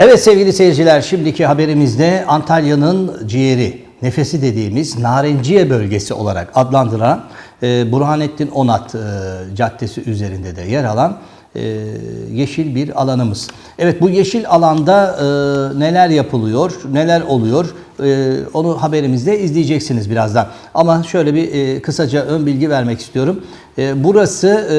Evet sevgili seyirciler şimdiki haberimizde Antalya'nın ciğeri, nefesi dediğimiz Narenciye bölgesi olarak adlandırılan e, Burhanettin Onat e, Caddesi üzerinde de yer alan e, yeşil bir alanımız. Evet bu yeşil alanda neler yapılıyor, neler oluyor e, onu haberimizde izleyeceksiniz birazdan. Ama şöyle bir e, kısaca ön bilgi vermek istiyorum. E, burası e,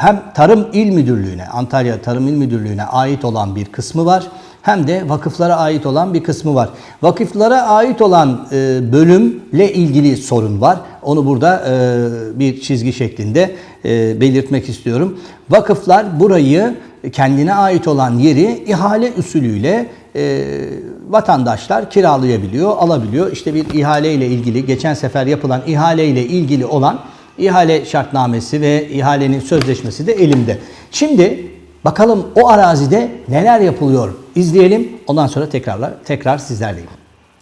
hem Tarım İl Müdürlüğü'ne, Antalya Tarım İl Müdürlüğü'ne ait olan bir kısmı var hem de vakıflara ait olan bir kısmı var. Vakıflara ait olan e, bölümle ilgili sorun var. Onu burada bir çizgi şeklinde belirtmek istiyorum. Vakıflar burayı kendine ait olan yeri ihale usulüyle e, vatandaşlar kiralayabiliyor, alabiliyor. İşte bir ihale ile ilgili geçen sefer yapılan ihale ile ilgili olan ihale şartnamesi ve ihalenin sözleşmesi de elimde. Şimdi Bakalım o arazide neler yapılıyor izleyelim. Ondan sonra tekrarlar tekrar sizlerleyim.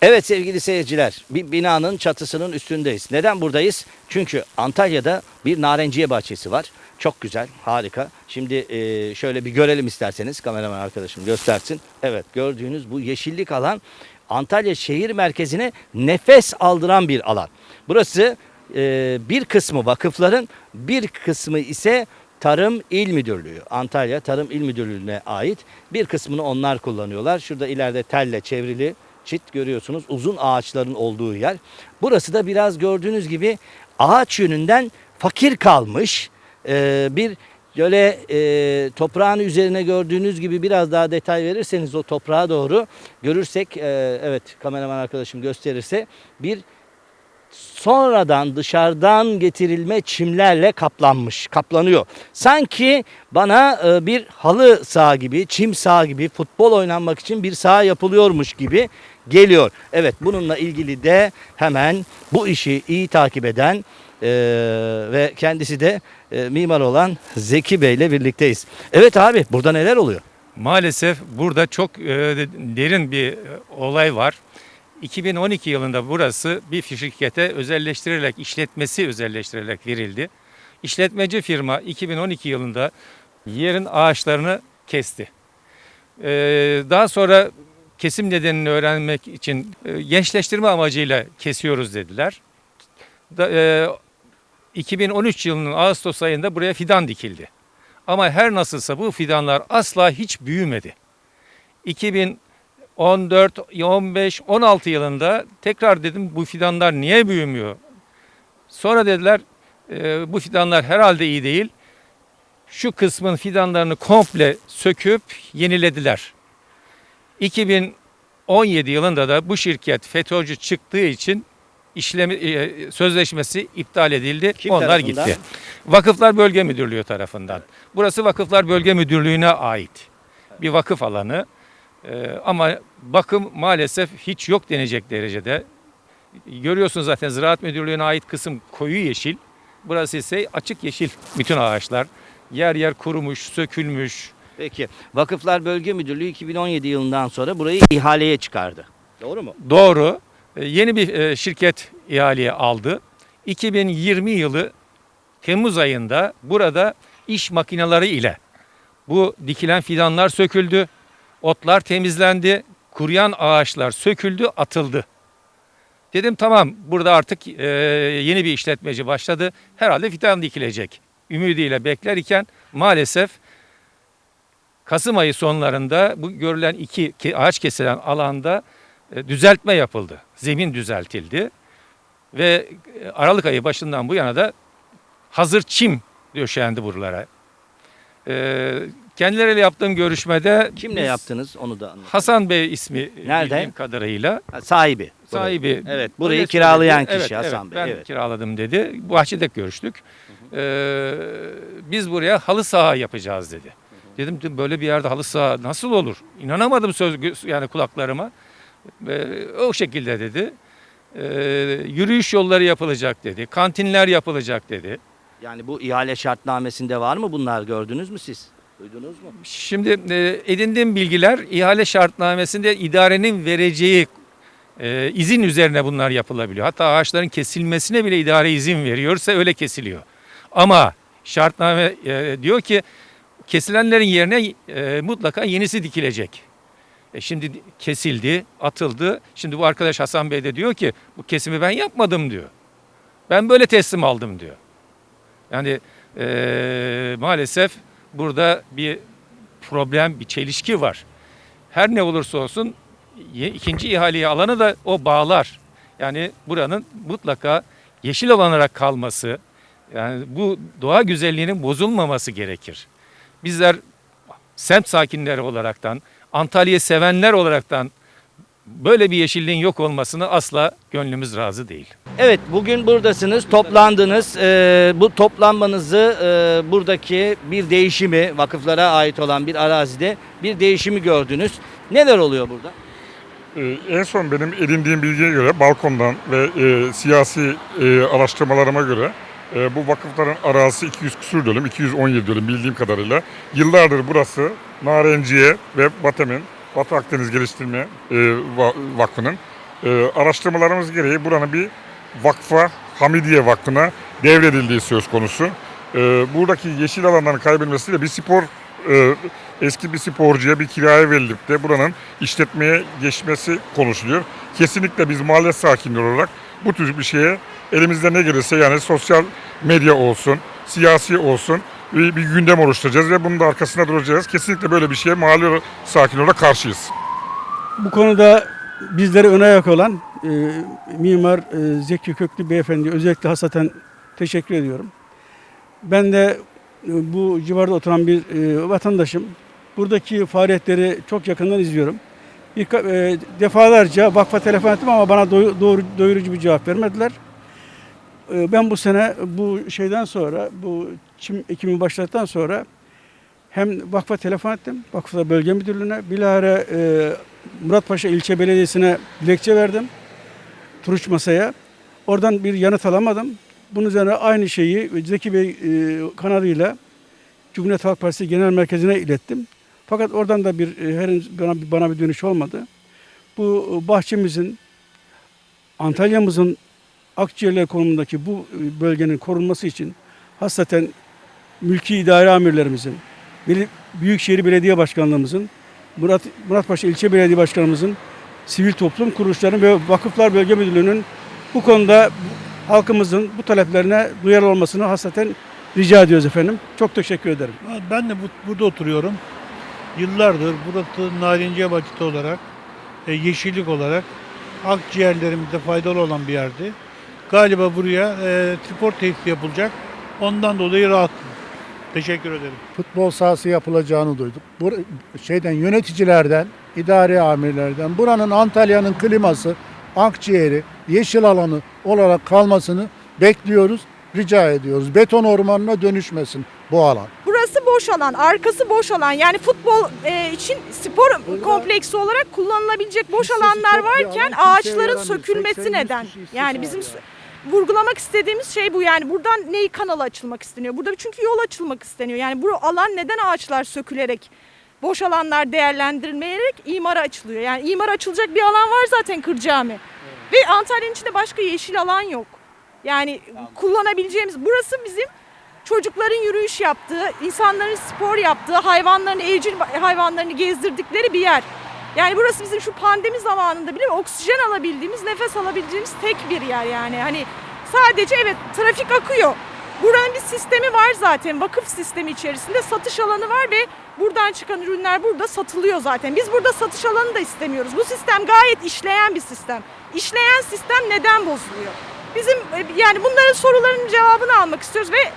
Evet sevgili seyirciler, bir binanın çatısının üstündeyiz. Neden buradayız? Çünkü Antalya'da bir narenciye bahçesi var. Çok güzel, harika. Şimdi e, şöyle bir görelim isterseniz. Kameraman arkadaşım göstersin. Evet, gördüğünüz bu yeşillik alan Antalya şehir merkezine nefes aldıran bir alan. Burası e, bir kısmı vakıfların, bir kısmı ise Tarım İl Müdürlüğü, Antalya Tarım İl Müdürlüğü'ne ait bir kısmını onlar kullanıyorlar. Şurada ileride telle çevrili çit görüyorsunuz uzun ağaçların olduğu yer. Burası da biraz gördüğünüz gibi ağaç yönünden fakir kalmış Ee, bir böyle e, toprağın üzerine gördüğünüz gibi biraz daha detay verirseniz o toprağa doğru görürsek e, evet kameraman arkadaşım gösterirse bir sonradan dışarıdan getirilme çimlerle kaplanmış, kaplanıyor. Sanki bana e, bir halı saha gibi, çim saha gibi futbol oynanmak için bir saha yapılıyormuş gibi geliyor. Evet bununla ilgili de hemen bu işi iyi takip eden e, ve kendisi de e, mimar olan Zeki Bey ile birlikteyiz. Evet abi burada neler oluyor? Maalesef burada çok e, derin bir e, olay var. 2012 yılında burası bir şirkete özelleştirilerek, işletmesi özelleştirilerek verildi. İşletmeci firma 2012 yılında yerin ağaçlarını kesti. E, daha sonra kesim nedenini öğrenmek için e, gençleştirme amacıyla kesiyoruz dediler. Da, e, 2013 yılının Ağustos ayında buraya fidan dikildi. Ama her nasılsa bu fidanlar asla hiç büyümedi. 2014, 15, 16 yılında tekrar dedim bu fidanlar niye büyümüyor? Sonra dediler e, bu fidanlar herhalde iyi değil. Şu kısmın fidanlarını komple söküp yenilediler. 2017 yılında da bu şirket FETÖ'cü çıktığı için işlemi e, sözleşmesi iptal edildi. Kim Onlar tarafından? gitti. Vakıflar Bölge Müdürlüğü tarafından. Burası Vakıflar Bölge Müdürlüğü'ne ait bir vakıf alanı. Ee, ama bakım maalesef hiç yok denecek derecede. Görüyorsunuz zaten Ziraat Müdürlüğü'ne ait kısım koyu yeşil. Burası ise açık yeşil bütün ağaçlar. Yer yer kurumuş, sökülmüş. Peki Vakıflar Bölge Müdürlüğü 2017 yılından sonra burayı ihaleye çıkardı. Doğru mu? Doğru. Ee, Yeni bir e, şirket ihaleye aldı. 2020 yılı Temmuz ayında burada iş makineleri ile bu dikilen fidanlar söküldü. Otlar temizlendi. Kuruyan ağaçlar söküldü, atıldı. Dedim tamam burada artık e, yeni bir işletmeci başladı. Herhalde fidan dikilecek. Ümidiyle bekler iken maalesef Kasım ayı sonlarında bu görülen iki ağaç kesilen alanda e, düzeltme yapıldı. Zemin düzeltildi. Ve Aralık ayı başından bu yana da hazır çim döşendi buralara. E, kendileriyle yaptığım görüşmede Kimle biz- yaptınız onu da anlatın. Hasan Bey ismi Nerede? bildiğim kadarıyla. Ha, sahibi. Sahibi. Evet, burayı Öyle kiralayan söyledi. kişi Evet, Hasan evet, Bey, Ben evet. kiraladım dedi. Bahçede görüştük. Ee, biz buraya halı saha yapacağız dedi. Dedim "Dedim, böyle bir yerde halı saha nasıl olur? İnanamadım söz yani kulaklarıma. Ee, o şekilde dedi. Ee, yürüyüş yolları yapılacak dedi. Kantinler yapılacak dedi. Yani bu ihale şartnamesinde var mı bunlar gördünüz mü siz? Duydunuz mu? Şimdi e, edindiğim bilgiler ihale şartnamesinde idarenin vereceği e, izin üzerine bunlar yapılabiliyor. Hatta ağaçların kesilmesine bile idare izin veriyorsa öyle kesiliyor. Ama şartname e, diyor ki kesilenlerin yerine e, mutlaka yenisi dikilecek. E şimdi kesildi, atıldı. Şimdi bu arkadaş Hasan Bey de diyor ki bu kesimi ben yapmadım diyor. Ben böyle teslim aldım diyor. Yani eee, maalesef burada bir problem, bir çelişki var. Her ne olursa olsun ikinci ihaleyi alanı da o bağlar. Yani buranın mutlaka yeşil olarak kalması, yani bu doğa güzelliğinin bozulmaması gerekir. Bizler semt sakinleri olaraktan, Antalya'yı sevenler olaraktan böyle bir yeşilliğin yok olmasını asla gönlümüz razı değil. Evet bugün buradasınız, toplandınız. Ee, bu toplanmanızı e, buradaki bir değişimi, vakıflara ait olan bir arazide bir değişimi gördünüz. Neler oluyor burada? Ee, en son benim edindiğim bilgiye göre balkondan ve e, siyasi e, araştırmalarıma göre e, bu vakıfların arazisi 200 küsur dönüm, 217 dönüm bildiğim kadarıyla. Yıllardır burası Narenciye ve Batem'in, Batı Akdeniz Geliştirme e, Va- Vakfı'nın e, araştırmalarımız gereği buranın bir vakfa, Hamidiye Vakfı'na devredildiği söz konusu. E, buradaki yeşil alanların kaybedilmesiyle bir spor e, eski bir sporcuya bir kiraya verilip de buranın işletmeye geçmesi konuşuluyor. Kesinlikle biz mahalle sakinleri olarak bu tür bir şeye elimizde ne gelirse yani sosyal medya olsun, siyasi olsun bir, bir gündem oluşturacağız ve bunun da arkasında duracağız. Kesinlikle böyle bir şeye mahalle sakin olarak karşıyız. Bu konuda bizlere ön ayak olan e, mimar e, Zeki Köklü beyefendi özellikle hasaten teşekkür ediyorum. Ben de e, bu civarda oturan bir e, vatandaşım. Buradaki faaliyetleri çok yakından izliyorum. Bir, e, defalarca vakfa telefon ettim ama bana doy- doğru, doyurucu bir cevap vermediler. E, ben bu sene bu şeyden sonra, bu çim ekimi başladıktan sonra hem vakfa telefon ettim, vakıfta bölge müdürlüğüne, bilahare e, Muratpaşa ilçe belediyesine dilekçe verdim. Turuç masaya. Oradan bir yanıt alamadım. Bunun üzerine aynı şeyi Zeki Bey e, kanalıyla Cumhuriyet Halk Partisi Genel Merkezi'ne ilettim. Fakat oradan da bir e, henüz bana, bana bir dönüş olmadı. Bu e, bahçemizin, Antalya'mızın akciğerler konumundaki bu e, bölgenin korunması için hasreten mülki idare amirlerimizin, Büyükşehir Belediye Başkanlığımızın, Murat, Muratpaşa İlçe Belediye Başkanımızın, sivil toplum kuruluşlarının ve Vakıflar Bölge Müdürlüğü'nün bu konuda halkımızın bu taleplerine duyarlı olmasını hasreten rica ediyoruz efendim. Çok teşekkür ederim. Ben de bu- burada oturuyorum. Yıllardır burası Narinciye vakiti olarak, e, yeşillik olarak akciğerlerimize faydalı olan bir yerdi. Galiba buraya e, spor tesisi yapılacak. Ondan dolayı rahatım. Teşekkür ederim. futbol sahası yapılacağını duyduk. Bu şeyden yöneticilerden, idari amirlerden buranın Antalya'nın kliması, akciğeri, yeşil alanı olarak kalmasını bekliyoruz, rica ediyoruz. Beton ormanına dönüşmesin bu alan. Burası boş alan, arkası boş alan. Yani futbol e, için spor kompleksi olarak kullanılabilecek boş alanlar varken alan, ağaçların sökülmesi 80-100 neden? Yani bizim yani. Vurgulamak istediğimiz şey bu. Yani buradan neyi kanalı açılmak isteniyor? Burada çünkü yol açılmak isteniyor. Yani bu alan neden ağaçlar sökülerek boş alanlar değerlendirilmeyerek imara açılıyor. Yani imara açılacak bir alan var zaten Kırcaami. Ve Antalya'nın içinde başka yeşil alan yok. Yani kullanabileceğimiz burası bizim çocukların yürüyüş yaptığı, insanların spor yaptığı, hayvanların evcil hayvanlarını gezdirdikleri bir yer. Yani burası bizim şu pandemi zamanında bile oksijen alabildiğimiz, nefes alabildiğimiz tek bir yer yani. Hani sadece evet trafik akıyor. Buranın bir sistemi var zaten. Vakıf sistemi içerisinde satış alanı var ve buradan çıkan ürünler burada satılıyor zaten. Biz burada satış alanı da istemiyoruz. Bu sistem gayet işleyen bir sistem. İşleyen sistem neden bozuluyor? Bizim e, yani bunların sorularının cevabını almak istiyoruz ve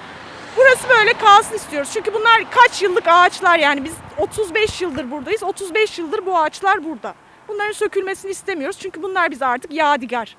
Burası böyle kalsın istiyoruz. Çünkü bunlar kaç yıllık ağaçlar yani biz 35 yıldır buradayız. 35 yıldır bu ağaçlar burada. Bunların sökülmesini istemiyoruz çünkü bunlar bize artık yadigar.